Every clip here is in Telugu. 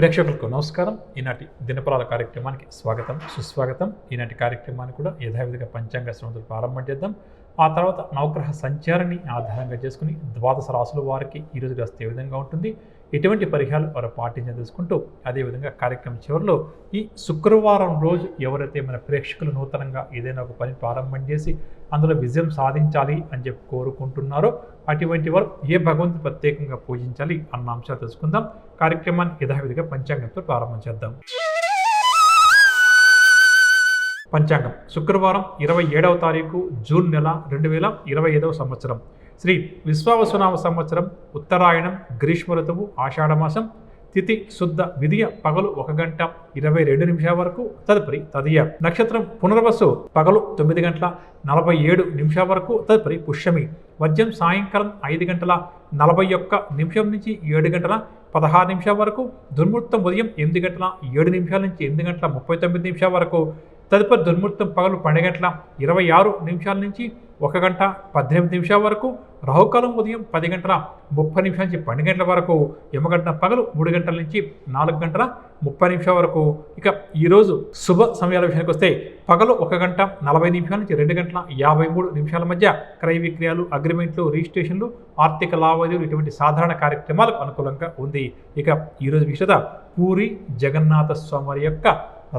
ప్రేక్షకులకు నమస్కారం. ఈనాటి దినపరాల కార్యక్రమానికి స్వాగతం సుస్వాగతం. ఈనాటి కార్యక్రమాన్ని కూడా యథావిధిగా పంచాంగ శ్రమతో ప్రారంభం చేద్దాం. ఆ తర్వాత నవగ్రహ సంచారాన్ని ఆధారంగా చేసుకుని ద్వాదశ రాసుల వారికి ఈరోజు రాస్తే ఏ విధంగా ఉంటుంది? ఎటువంటి పరిహారాలు వారు పాటించని తెలుసుకుంటూ అదేవిధంగా కార్యక్రమం చివరిలో ఈ శుక్రవారం రోజు ఎవరైతే మన ప్రేక్షకులు నూతనంగా ఏదైనా ఒక పని ప్రారంభం చేసి అందులో విజయం సాధించాలి అని చెప్పి కోరుకుంటున్నారో అటువంటి వారు ఏ భగవంతుని ప్రత్యేకంగా పూజించాలి అన్న అంశాలు తెలుసుకుందాం. కార్యక్రమాన్ని యథావిధిగా పంచాంగంతో ప్రారంభం చేద్దాం. పంచాంగం శుక్రవారం ఇరవై ఏడవ తారీఖు జూన్ నెల రెండు వేల ఇరవై ఐదవ సంవత్సరం. శ్రీ విశ్వావసునామ సంవత్సరం ఉత్తరాయణం గ్రీష్మ ఋతువు ఆషాఢమాసం తిథి శుద్ధ విధియ పగలు ఒక గంట ఇరవై రెండు నిమిషాల వరకు తదుపరి తదియ నక్షత్రం పునర్వసు పగలు తొమ్మిది గంటల నలభై ఏడు నిమిషాల వరకు తదుపరి పుష్యమి వద్యం సాయంకాలం ఐదు గంటల నలభై ఒక్క నిమిషం నుంచి ఏడు గంటల పదహారు నిమిషాల వరకు దుర్ముహూర్తం ఉదయం ఎనిమిది గంటల ఏడు నిమిషాల నుంచి ఎనిమిది గంటల ముప్పై తొమ్మిది నిమిషాల వరకు తదుపరి దుర్ముహూర్తం పగలు పన్నెండు గంటల ఇరవై ఆరు నిమిషాల నుంచి ఒక గంట పద్దెనిమిది నిమిషాల వరకు రాహుకాలం ఉదయం పది గంటల ముప్పై నిమిషాల నుంచి పన్నెండు గంటల వరకు యమగంట పగలు మూడు గంటల నుంచి నాలుగు గంటల ముప్పై నిమిషాల వరకు. ఇక ఈరోజు శుభ సమయాల విషయానికి వస్తే పగలు ఒక గంట నలభై నిమిషాల నుంచి రెండు గంటల యాభై మూడు నిమిషాల మధ్య క్రయ విక్రయాలు అగ్రిమెంట్లు రిజిస్ట్రేషన్లు ఆర్థిక లావాదేవీలు ఇటువంటి సాధారణ కార్యక్రమాలకు అనుకూలంగా ఉంది. ఇక ఈరోజు విషయత పూరి జగన్నాథ స్వామి యొక్క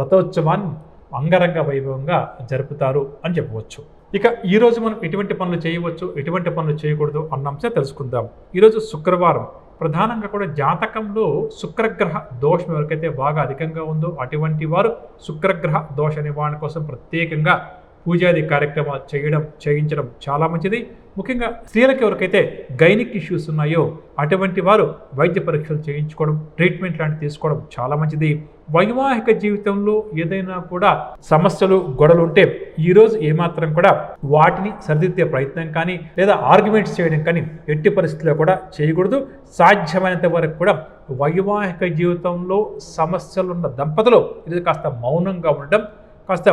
రథోత్సవాన్ని అంగరంగ వైభవంగా జరుపుతారు అని చెప్పవచ్చు. ఇక ఈరోజు మనం ఎటువంటి పనులు చేయవచ్చు ఎటువంటి పనులు చేయకూడదు అన్న అంశం తెలుసుకుందాం. ఈరోజు శుక్రవారం. ప్రధానంగా కూడా జాతకంలో శుక్రగ్రహ దోషం ఎవరికైతే బాగా అధికంగా ఉందో అటువంటి వారు శుక్రగ్రహ దోష నివారణ కోసం ప్రత్యేకంగా పూజాది కార్యక్రమాలు చేయడం చేయించడం చాలా మంచిది. ముఖ్యంగా స్త్రీలకు ఎవరికైతే గైనిక్ ఇష్యూస్ ఉన్నాయో అటువంటి వారు వైద్య పరీక్షలు చేయించుకోవడం ట్రీట్మెంట్ లాంటివి తీసుకోవడం చాలా మంచిది. వైవాహిక జీవితంలో ఏదైనా కూడా సమస్యలు గొడవలు ఉంటే ఈరోజు ఏమాత్రం కూడా వాటిని సరిదిద్దే ప్రయత్నం కానీ లేదా ఆర్గ్యుమెంట్స్ చేయడం కానీ ఎట్టి పరిస్థితుల్లో కూడా చేయకూడదు. సాధ్యమైనంత వరకు కూడా వైవాహిక జీవితంలో సమస్యలున్న దంపతులు ఇది కాస్త మౌనంగా ఉండడం కాస్త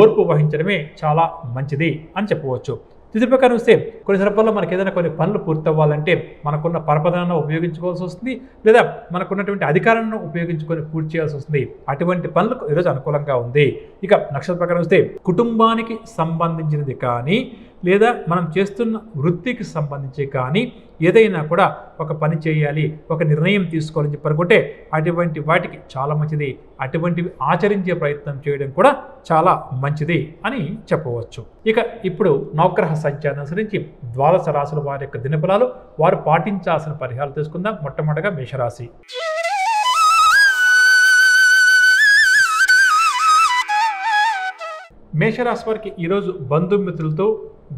ఓర్పు వహించడమే చాలా మంచిది అని చెప్పవచ్చు. తిథి ప్రకారం వస్తే కొన్ని సందర్భాల్లో మనకి ఏదైనా కొన్ని పనులు పూర్తవ్వాలంటే మనకున్న పరపదనాన్ని ఉపయోగించుకోవాల్సి వస్తుంది. లేదా మనకున్నటువంటి అధికారాలను ఉపయోగించుకొని పూర్తి చేయాల్సి వస్తుంది. అటువంటి పనులకు ఈరోజు అనుకూలంగా ఉంది. ఇక నక్షత్ర ప్రకారం వస్తే కుటుంబానికి సంబంధించినది కానీ లేదా మనం చేస్తున్న వృత్తికి సంబంధించి కానీ ఏదైనా కూడా ఒక పని చేయాలి ఒక నిర్ణయం తీసుకోవాలని చెప్పనుకుంటే అటువంటి వాటికి చాలా మంచిది. అటువంటివి ఆచరించే ప్రయత్నం చేయడం కూడా చాలా మంచిది అని చెప్పవచ్చు. ఇక ఇప్పుడు నవగ్రహ సంచారం అనుసరించి ద్వాదశ రాశుల వారి యొక్క దినఫలాలు వారు పాటించాల్సిన పరిహారాలు తీసుకుందాం మొట్టమొదటిగా మేషరాశి. మేషరాశి వారికి ఈరోజు బంధుమిత్రులతో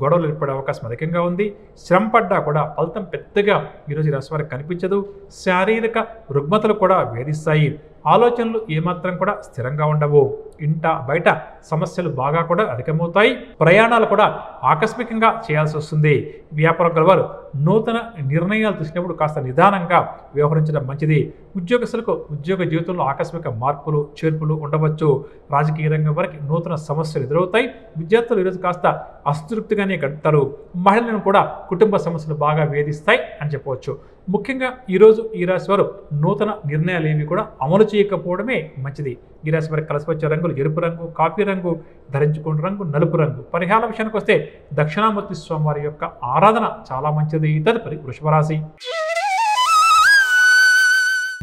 గొడవలు ఏర్పడే అవకాశం అధికంగా ఉంది. శ్రమ పడ్డా కూడా ఫలితం పెద్దగా ఈరోజు రాశి వారికి కనిపించదు. శారీరక రుగ్మతలు కూడా వేధిస్తాయి. ఆలోచనలు ఏమాత్రం కూడా స్థిరంగా ఉండవు. ఇంట బయట సమస్యలు బాగా కూడా అధికమవుతాయి. ప్రయాణాలు కూడా ఆకస్మికంగా చేయాల్సి వస్తుంది. వ్యాపార గలవారు నూతన నిర్ణయాలు తీసుకున్నప్పుడు కాస్త నిదానంగా వ్యవహరించడం మంచిది. ఉద్యోగస్తులకు ఉద్యోగ జీవితంలో ఆకస్మిక మార్పులు చేర్పులు ఉండవచ్చు. రాజకీయ రంగం వరకు నూతన సమస్యలు ఎదురవుతాయి. విద్యార్థులు ఈరోజు కాస్త అస్తృప్తిగానే గడుపుతారు. మహిళలను కూడా కుటుంబ సమస్యలు బాగా వేధిస్తాయి అని చెప్పవచ్చు. ముఖ్యంగా ఈరోజు ఈ రాశి వారు నూతన నిర్ణయాలు ఏవి కూడా అమలు చేయకపోవడమే మంచిది. ఈ రాశి వారికి కలిసి వచ్చే రంగులు ఎరుపు రంగు కాఫీ రంగు ధరించుకున్న రంగు నలుపు రంగు. పరిహార విషయానికి వస్తే దక్షిణామూర్తి స్వామి వారి యొక్క ఆరాధన చాలా మంచిది. తదుపరి వృషభరాశి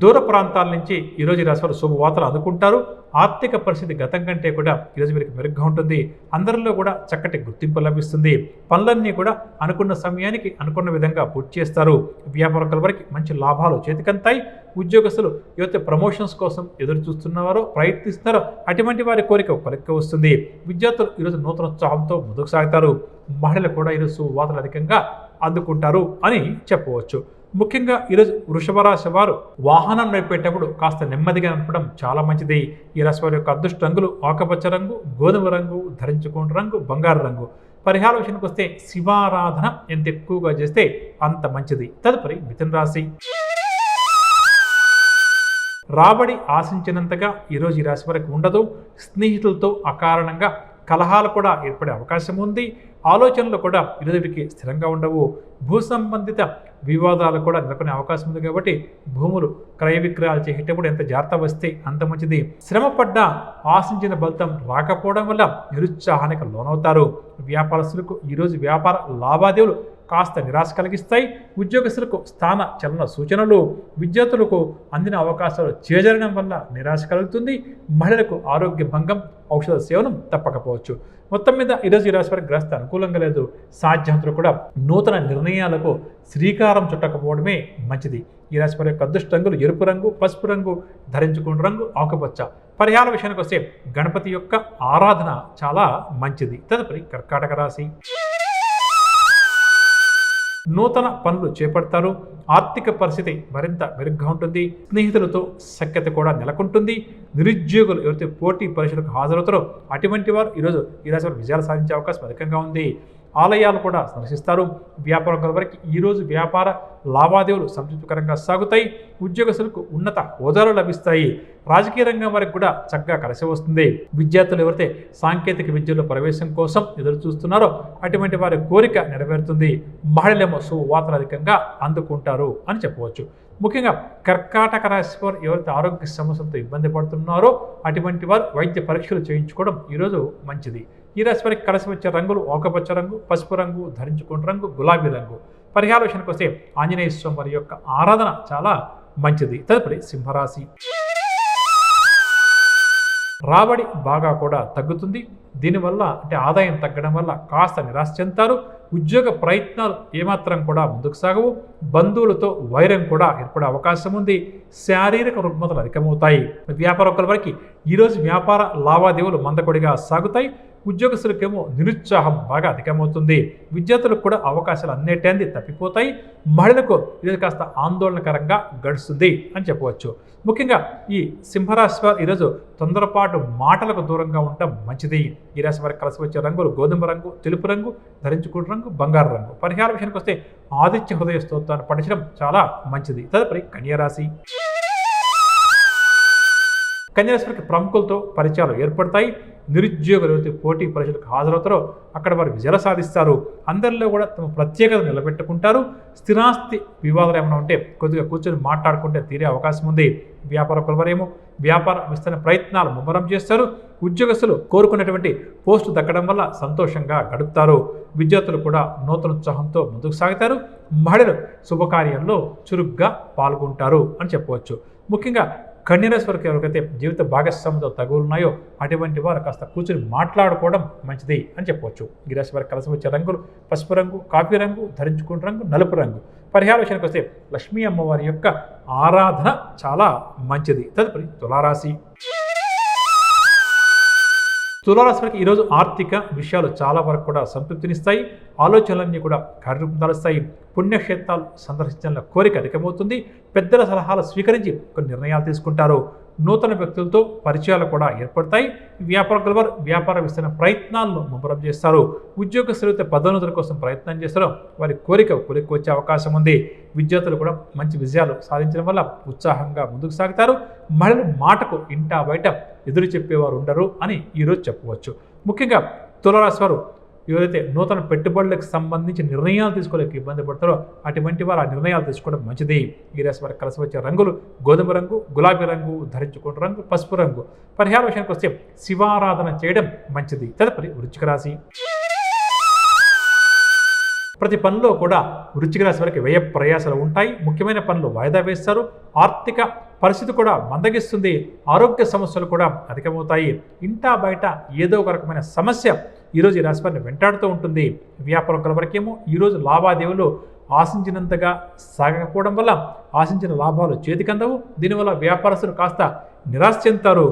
దూర ప్రాంతాల నుంచి ఈరోజు రాశివారు శుభవార్తలు అందుకుంటారు. ఆర్థిక పరిస్థితి గతం కంటే కూడా ఈరోజు వీరికి మెరుగ్గా ఉంటుంది. అందరిలో కూడా చక్కటి గుర్తింపు లభిస్తుంది. పనులన్నీ కూడా అనుకున్న సమయానికి అనుకున్న విధంగా పూర్తి చేస్తారు. వ్యాపారకుల వరకు మంచి లాభాలు చేతికంతాయి. ఉద్యోగస్తులు యువత ప్రమోషన్స్ కోసం ఎదురు చూస్తున్నవారో ప్రయత్నిస్తున్నారో అటువంటి వారి కోరిక కొలిక్క వస్తుంది. విద్యార్థులు ఈరోజు నూతన ఉత్సాహంతో ముందుకు సాగుతారు. మహిళలు కూడా ఈరోజు శుభవార్తలు అధికంగా అందుకుంటారు అని చెప్పవచ్చు. ముఖ్యంగా ఈరోజు వృషభ రాశి వారు వాహనం నడిపేటప్పుడు కాస్త నెమ్మదిగా నడపడం చాలా మంచిది. ఈ రాశి వారి యొక్క అదృష్ట రంగులు ఆకుపచ్చ రంగు గోధుమ రంగు ధరించుకుని రంగు బంగారు రంగు. పరిహార విషయానికి వస్తే శివారాధన ఎంత ఎక్కువగా చేస్తే అంత మంచిది. తదుపరి మిథున రాశి. రాబడి ఆశించినంతగా ఈరోజు ఈ రాశి వారికి ఉండదు. స్నేహితులతో అకారణంగా కలహాలు కూడా ఏర్పడే అవకాశం ఉంది. ఆలోచనలు కూడా ఇరుదుడికి స్థిరంగా ఉండవు. భూ సంబంధిత వివాదాలు కూడా నెలకొనే అవకాశం ఉంది కాబట్టి భూములు క్రయ విక్రయాలు చేసేటప్పుడు ఎంత జాగ్రత్త వస్తే అంత మంచిది. శ్రమపడ్డ ఆశించిన ఫలితం రాకపోవడం వల్ల నిరుత్సాహానికి లోనవుతారు. వ్యాపారస్తులకు ఈరోజు వ్యాపార లావాదేవీలు కాస్త నిరాశ కలిగిస్తాయి. ఉద్యోగస్తులకు స్థాన చలన సూచనలు విద్యార్థులకు అందిన అవకాశాలు చేజరడం వల్ల నిరాశ కలుగుతుంది. మహిళలకు ఆరోగ్య భంగం ఔషధ సేవనం తప్పకపోవచ్చు. మొత్తం మీద ఈరోజు ఈ రాశి వారికి గ్రస్త అనుకూలంగా లేదు. సాధ్యంతో కూడా నూతన నిర్ణయాలకు శ్రీకారం చుట్టకపోవడమే మంచిది. ఈ రాశి వారి యొక్క అదృష్ట రంగులు ఎరుపు రంగు పసుపు రంగు ధరించుకున్న రంగు ఆకుపచ్చ. పరిహార విషయానికి వస్తే గణపతి యొక్క ఆరాధన చాలా మంచిది. తదుపరి కర్కాటక రాశి. నూతన పనులు చేపడతారు. ఆర్థిక పరిస్థితి మరింత మెరుగ్గా ఉంటుంది. స్నేహితులతో సఖ్యత కూడా నెలకొంటుంది. నిరుద్యోగులు ఎవరైతే పోటీ పరీక్షలకు హాజరవుతారో అటువంటి వారు ఈరోజు ఈ రాశి విజయాలు సాధించే అవకాశం అధికంగా ఉంది. ఆలయాలు కూడా సందర్శిస్తారు. వ్యాపారం వరకు ఈరోజు వ్యాపార లావాదేవీలు సంతృప్తికరంగా సాగుతాయి. ఉద్యోగస్తులకు ఉన్నత హోదాలు లభిస్తాయి. రాజకీయ రంగం వారికి కూడా చక్కగా కలిసి వస్తుంది. విద్యార్థులు ఎవరైతే సాంకేతిక విద్యలో ప్రవేశం కోసం ఎదురు చూస్తున్నారో అటువంటి వారి కోరిక నెరవేరుతుంది. మహిళలేమో సువార్తలు అధికంగా అందుకుంటారు అని చెప్పవచ్చు. ముఖ్యంగా కర్కాటక రాశి వారు ఎవరైతే ఆరోగ్య సమస్యలతో ఇబ్బంది పడుతున్నారో అటువంటి వారు వైద్య పరీక్షలు చేయించుకోవడం ఈరోజు మంచిది. ఈ రాశి వారికి కలిసి వచ్చే రంగులు ఆకుపచ్చ రంగు పసుపు రంగు ధరించుకుని రంగు గులాబీ రంగు. పరిహార విషయానికి వస్తే ఆంజనేయ స్వామి వారి యొక్క ఆరాధన చాలా మంచిది. తదుపరి సింహరాశి. రాబడి బాగా కూడా తగ్గుతుంది. దీనివల్ల అంటే ఆదాయం తగ్గడం వల్ల కాస్త నిరాశ చెందుతారు. ఉద్యోగ ప్రయత్నాలు ఏమాత్రం కూడా ముందుకు సాగవు. బంధువులతో వైరం కూడా ఏర్పడే అవకాశం ఉంది. శారీరక రుగ్మతలు అధికమవుతాయి. వ్యాపారకుల వరకు ఈరోజు వ్యాపార లావాదేవీలు మందకొడిగా సాగుతాయి. ఉద్యోగస్తులకేమో నిరుత్సాహం బాగా అధికమవుతుంది. విద్యార్థులకు కూడా అవకాశాలు అన్నిటంది తప్పిపోతాయి. మహిళలకు ఇది కాస్త ఆందోళనకరంగా గడుస్తుంది అని చెప్పవచ్చు. ముఖ్యంగా ఈ సింహరాశి వారు ఈరోజు తొందరపాటు మాటలకు దూరంగా ఉండటం మంచిది. ఈ రాశి వారికి కలిసి వచ్చే రంగులు గోధుమ రంగు తెలుపు రంగు ధరించుకున్న రంగు బంగారు రంగు. పరిహార విషయానికి వస్తే ఆదిత్య హృదయ స్తోత్రాన్ని పఠించడం చాలా మంచిది. తదుపరి కన్యారాశి కన్యారాశికి ప్రముఖులతో పరిచయాలు ఏర్పడతాయి. నిరుద్యోగులు ఎవరైతే పోటీ పరీక్షలకు హాజరవుతారో అక్కడ వారు విజయాలు సాధిస్తారు. అందరిలో కూడా తమ ప్రత్యేకత నిలబెట్టుకుంటారు. స్థిరాస్తి వివాదాలు ఏమైనా ఉంటే కొద్దిగా కూర్చొని మాట్లాడుకుంటే తీరే అవకాశం ఉంది. వ్యాపార కులవరేమో వ్యాపార విస్తరణ ప్రయత్నాలు ముమ్మరం చేస్తారు. ఉద్యోగస్తులు కోరుకున్నటువంటి పోస్టు దక్కడం వల్ల సంతోషంగా గడుపుతారు. విద్యార్థులు కూడా నూతన ఉత్సాహంతో ముందుకు సాగుతారు. మహిళలు శుభకార్యంలో చురుగ్గా పాల్గొంటారు అని చెప్పవచ్చు. ముఖ్యంగా కన్యరాశి వరకు ఎవరికైతే జీవిత భాగస్వామితో తగులున్నాయో అటువంటి వారు కాస్త కూర్చొని మాట్లాడుకోవడం మంచిది అని చెప్పవచ్చు. ఈ రాశి వారికి కలిసి వచ్చే రంగులు పసుపు రంగు కాఫీ రంగు ధరించుకున్న రంగు నలుపు రంగు. పరిహార విషయానికి వస్తే లక్ష్మీ అమ్మవారి యొక్క ఆరాధన చాలా మంచిది. తదుపరి తులారాశి. తులారాశి ఈరోజు ఆర్థిక విషయాలు చాలా వరకు కూడా సంతృప్తినిస్తాయి. ఆలోచనలన్నీ కూడా కార్యరూపం దాలుస్తాయి. పుణ్యక్షేత్రాలు సందర్శించాలన్న కోరిక అధికమవుతుంది. పెద్దల సలహాలు స్వీకరించి కొన్ని నిర్ణయాలు తీసుకుంటారు. నూతన వ్యక్తులతో పరిచయాలు కూడా ఏర్పడతాయి. వ్యాపార వారు వ్యాపార విస్తరణ ప్రయత్నాలను ముమ్మరం చేస్తారు. ఉద్యోగ అయితే పదోన్నతుల కోసం ప్రయత్నం చేస్తారో. వారి కోరిక కొలిక్కి వచ్చే అవకాశం ఉంది. విద్యార్థులు కూడా మంచి విజయాలు సాధించడం వల్ల ఉత్సాహంగా ముందుకు సాగుతారు. మహిళలు మాటకు ఇంటా బయట ఎదురు చెప్పేవారు ఉండరు అని ఈరోజు చెప్పవచ్చు. ముఖ్యంగా తులరాశి వారు ఎవరైతే నూతన పెట్టుబడులకు సంబంధించి నిర్ణయాలు తీసుకోలేక ఇబ్బంది పడతారో అటువంటి వారు ఆ నిర్ణయాలు తీసుకోవడం మంచిది. ఈ రాశి వారికి కలిసి వచ్చే రంగులు గోధుమ రంగు గులాబీ రంగు ధరించుకున్న రంగు పసుపు రంగు. పరిహార విషయానికి వస్తే శివారాధన చేయడం మంచిది. తదుపరి వృచ్చిక రాశి. ప్రతి పనిలో కూడా వృచ్చిక రాశి వారికి వ్యయ ప్రయాసాలు ఉంటాయి. ముఖ్యమైన పనులు వాయిదా వేస్తారు. ఆర్థిక పరిస్థితి కూడా మందగిస్తుంది. ఆరోగ్య సమస్యలు కూడా అధికమవుతాయి. ఇంటా బయట ఏదో ఒక రకమైన సమస్య ఈరోజు ఈ రాశివారిని వెంటాడుతూ ఉంటుంది. వ్యాపారం వరకేమో ఈరోజు లావాదేవీలు ఆశించినంతగా సాగకపోవడం వల్ల ఆశించిన లాభాలు చేతికందవు దీనివల్ల వ్యాపారస్తులు కాస్త నిరాశ చెందుతారు.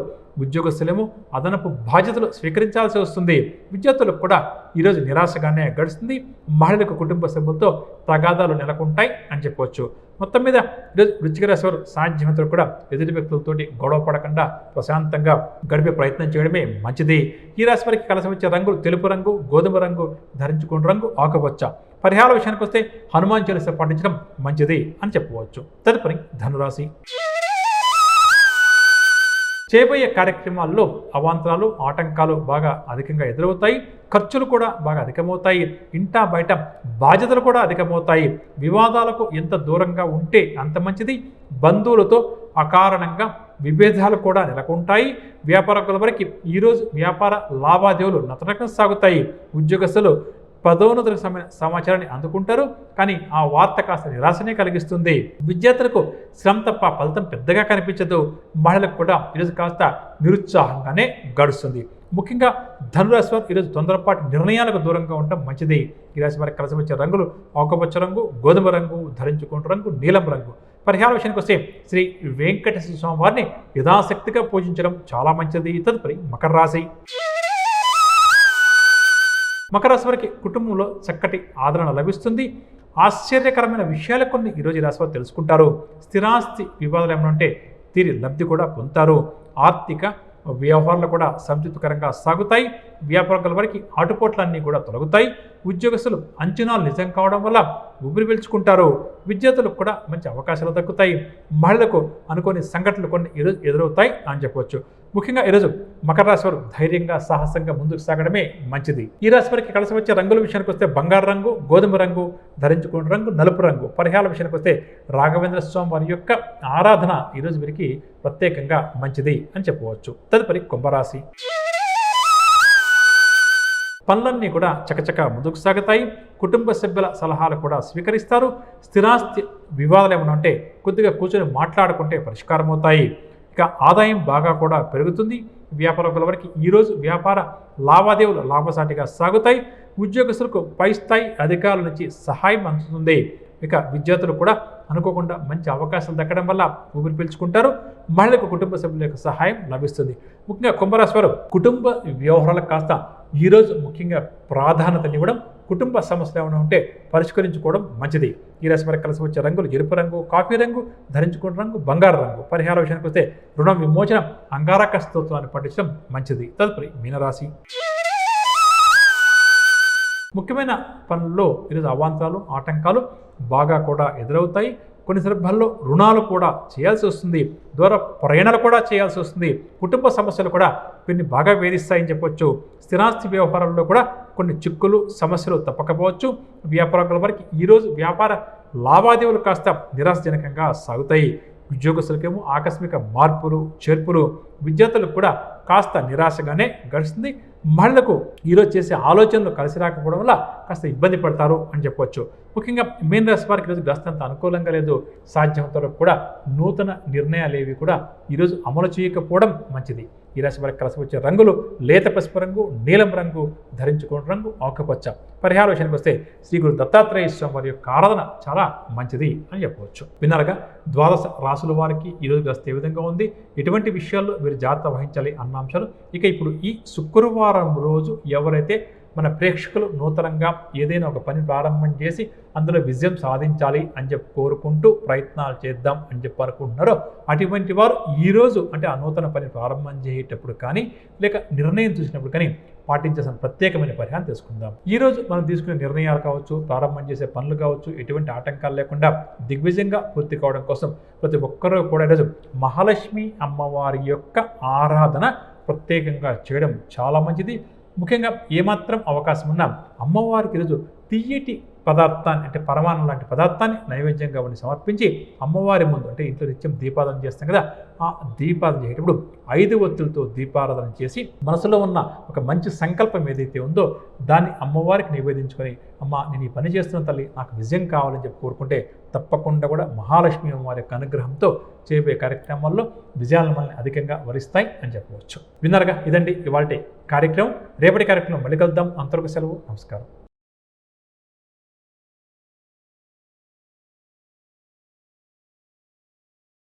ఉద్యోగస్తులేమో అదనపు బాధ్యతలు స్వీకరించాల్సి వస్తుంది. విద్యార్థులకు కూడా ఈరోజు నిరాశగానే గడుస్తుంది. మహిళలకు కుటుంబ సభ్యులతో తగాదాలు నెలకొంటాయి అని చెప్పవచ్చు మొత్తం మీద ఈరోజు వృచ్చిక రాశి వారు సాధ్యమంతలో కూడా ఎదుటి వ్యక్తులతోటి గొడవ పడకుండా ప్రశాంతంగా గడిపే ప్రయత్నం చేయడమే మంచిది. ఈ రాశి వారికి కలిసి వచ్చే రంగులు తెలుపు రంగు గోధుమ రంగు ధరించుకున్న రంగు ఆకుపచ్చ. పరిహార విషయానికి వస్తే హనుమాన్ చాలీస పాటించడం మంచిది అని చెప్పవచ్చు. తదుపరి ధనురాశి. చేయబోయే కార్యక్రమాల్లో అవాంతరాలు ఆటంకాలు బాగా అధికంగా ఎదురవుతాయి. ఖర్చులు కూడా బాగా అధికమవుతాయి. ఇంటా బయట బాధ్యతలు కూడా అధికమవుతాయి. వివాదాలకు ఎంత దూరంగా ఉంటే అంత మంచిది. బంధువులతో అకారణంగా విభేదాలు కూడా నెలకొంటాయి. వ్యాపారకుల వరకు ఈరోజు వ్యాపార లావాదేవీలు నతనకం సాగుతాయి. ఉద్యోగస్తులు పదోన్నతులకు సమాచారాన్ని అందుకుంటారు. కానీ ఆ వార్త కాస్త నిరాశనే కలిగిస్తుంది. విద్యార్థులకు శ్రమ తప్ప ఫలితం పెద్దగా కనిపించదు. మహిళలకు కూడా ఈరోజు కాస్త నిరుత్సాహంగానే గడుస్తుంది. ముఖ్యంగా ధనురాశి వారు ఈరోజు తొందరపాటు నిర్ణయాలకు దూరంగా ఉండటం మంచిది. ఈ రాశి వారికి కలిసి వచ్చే రంగులు ఆకుపచ్చ రంగు గోధుమ రంగు ధరించుకుంటు రంగు నీలం రంగు. పరిహార విషయానికి వస్తే శ్రీ వెంకటేశ్వర స్వామి వారిని యథాశక్తిగా పూజించడం చాలా మంచిది. తదుపరి మకర రాశి. మకర రాశి వారికి కుటుంబంలో చక్కటి ఆదరణ లభిస్తుంది. ఆశ్చర్యకరమైన విషయాలు కొన్ని ఈరోజు ఈ రాశి వారు తెలుసుకుంటారు. స్థిరాస్తి వివాదాలు ఏమైనా ఉంటే తీరి లబ్ధి కూడా పొందుతారు. ఆర్థిక వ్యవహారాలు కూడా సంతృప్తికరంగా సాగుతాయి. వ్యాపారకుల వారికి ఆటుపోట్లన్నీ కూడా తొలగుతాయి. ఉద్యోగస్తులు అంచనాలు నిజం కావడం వల్ల ఊపిరి పీల్చుకుంటారు. విద్యార్థులకు కూడా మంచి అవకాశాలు దక్కుతాయి. మహిళలకు అనుకోని సంఘటనలు కొన్ని ఎదురవుతాయి అని చెప్పవచ్చు. ముఖ్యంగా ఈరోజు మకర రాశి వారు ధైర్యంగా సాహసంగా ముందుకు సాగడమే మంచిది. ఈ రాశి వారికి కలిసి వచ్చే రంగుల విషయానికి వస్తే బంగారు రంగు గోధుమ రంగు ధరించుకున్న రంగు నలుపు రంగు పరిహార విషయానికి వస్తే రాఘవేంద్ర స్వామి వారి యొక్క ఆరాధన ఈరోజు వీరికి ప్రత్యేకంగా మంచిది అని చెప్పవచ్చు. తదుపరి కుంభరాశి. పనులన్నీ కూడా చకచక ముందుకు సాగుతాయి. కుటుంబ సభ్యుల సలహాలు కూడా స్వీకరిస్తారు. స్థిరాస్తి వివాదాలు ఏమైనా ఉంటే కొద్దిగా కూర్చొని మాట్లాడుకుంటే పరిష్కారం అవుతాయి ఇక ఆదాయం బాగా కూడా పెరుగుతుంది. వ్యాపారకుల వరకు ఈరోజు వ్యాపార లావాదేవీలు లాభసాటిగా సాగుతాయి. ఉద్యోగస్తులకు పై స్థాయి అధికారుల నుంచి సహాయం అందుతుంది. ఇక విద్యార్థులు కూడా అనుకోకుండా మంచి అవకాశాలు దక్కడం వల్ల ఊపిరి పీల్చుకుంటారు. మహిళలకు కుటుంబ సభ్యుల యొక్క సహాయం లభిస్తుంది. ముఖ్యంగా కుంభరాశి వారు కుటుంబ వ్యవహారాలకు కాస్త ఈరోజు ముఖ్యంగా ప్రాధాన్యతనివ్వడం కుటుంబ సమస్యలు ఏమైనా ఉంటే పరిష్కరించుకోవడం మంచిది. ఈ రాశి వారికి కలిసి వచ్చే రంగులు ఎరుపు రంగు కాఫీ రంగు ధరించుకున్న రంగు బంగారు రంగు. పరిహార విషయానికి వస్తే రుణ విమోచనం అంగారక స్తోత్రాన్ని పఠించడం మంచిది. తదుపరి మీనరాశి. ముఖ్యమైన పనుల్లో ఈరోజు అవాంతరాలు ఆటంకాలు బాగా కూడా ఎదురవుతాయి. కొన్ని సందర్భాల్లో రుణాలు కూడా చేయాల్సి వస్తుంది. దూర ప్రయాణాలు కూడా చేయాల్సి వస్తుంది. కుటుంబ సమస్యలు కూడా కొన్ని బాగా వేధిస్తాయని చెప్పొచ్చు. స్థిరాస్తి వ్యవహారంలో కూడా కొన్ని చిక్కులు సమస్యలు తప్పకపోవచ్చు. వ్యాపారకుల వరకు ఈరోజు వ్యాపార లావాదేవీలు కాస్త నిరాశజనకంగా సాగుతాయి. ఉద్యోగస్తులకేమో ఆకస్మిక మార్పులు చేర్పులు విద్యార్థులకు కూడా కాస్త నిరాశగానే గడుస్తుంది. మహిళలకు ఈరోజు చేసే ఆలోచనలు కలిసి రాకపోవడం వల్ల కాస్త ఇబ్బంది పడతారు అని చెప్పొచ్చు. ముఖ్యంగా మెయిన్ రాశి వారికి ఈరోజు గ్రస్తంత అనుకూలంగా లేదు. సాధ్యమంత వరకు కూడా నూతన నిర్ణయాలు ఏవి కూడా ఈరోజు అమలు చేయకపోవడం మంచిది. ఈ రాశి వారికి కలిసి వచ్చే రంగులు లేత పసుపు రంగు నీలం రంగు ధరించుకున్న రంగు ఆకుపచ్చ. పరిహార విషయానికి వస్తే శ్రీ గురు దత్తాత్రేయ స్వామి వారి యొక్క ఆరాధన చాలా మంచిది అని చెప్పవచ్చు. విన్నారుగా? ద్వాదశ రాసుల వారికి ఈరోజు గ్రస్త ఏ విధంగా ఉంది? ఎటువంటి విషయాల్లో మీరు జాగ్రత్త వహించాలి అన్న అంశాలు. ఇక ఇప్పుడు ఈ శుక్రవారం రోజు ఎవరైతే మన ప్రేక్షకులు నూతనంగా ఏదైనా ఒక పని ప్రారంభం చేసి అందులో విజయం సాధించాలి అని చెప్పి కోరుకుంటూ ప్రయత్నాలు చేద్దాం అని చెప్పి అనుకుంటున్నారో అటువంటి వారు ఈరోజు అంటే ఆ నూతన పని ప్రారంభం చేసేటప్పుడు కానీ లేక నిర్ణయం చూసినప్పుడు కానీ పాటించాల్సిన ప్రత్యేకమైన పరిహారం తీసుకుందాం. ఈరోజు మనం తీసుకునే నిర్ణయాలు కావచ్చు ప్రారంభం చేసే పనులు కావచ్చు ఎటువంటి ఆటంకాలు లేకుండా దిగ్విజయంగా పూర్తి కావడం కోసం ప్రతి ఒక్కరూ కూడా ఈరోజు మహాలక్ష్మి అమ్మవారి యొక్క ఆరాధన ప్రత్యేకంగా చేయడం చాలా మంచిది. ముఖ్యంగా ఏమాత్రం అవకాశం ఉన్నా అమ్మవారికి ఈరోజు తీయటి పదార్థాన్ని అంటే పరమాణం లాంటి పదార్థాన్ని నైవేద్యంగా ఉండి సమర్పించి అమ్మవారి ముందు అంటే ఇంట్లో నిత్యం దీపారాధన చేస్తాం కదా ఆ దీపారాధన చేసేటప్పుడు ఐదు ఒత్తులతో దీపారాధన చేసి మనసులో ఉన్న ఒక మంచి సంకల్పం ఏదైతే ఉందో దాన్ని అమ్మవారికి నివేదించుకొని అమ్మ నేను ఈ పని చేస్తున్న తల్లి నాకు విజయం కావాలని చెప్పి కోరుకుంటే తప్పకుండా కూడా మహాలక్ష్మి అమ్మవారి యొక్క అనుగ్రహంతో చేయబోయే కార్యక్రమాల్లో విజయాలు మనల్ని అధికంగా వరిస్తాయి అని చెప్పవచ్చు. విన్నారుగా? ఇదండి ఇవాళ కార్యక్రమం. రేపటి కార్యక్రమం మళ్ళీ కలుద్దాం. అంతరకు సెలవు. నమస్కారం.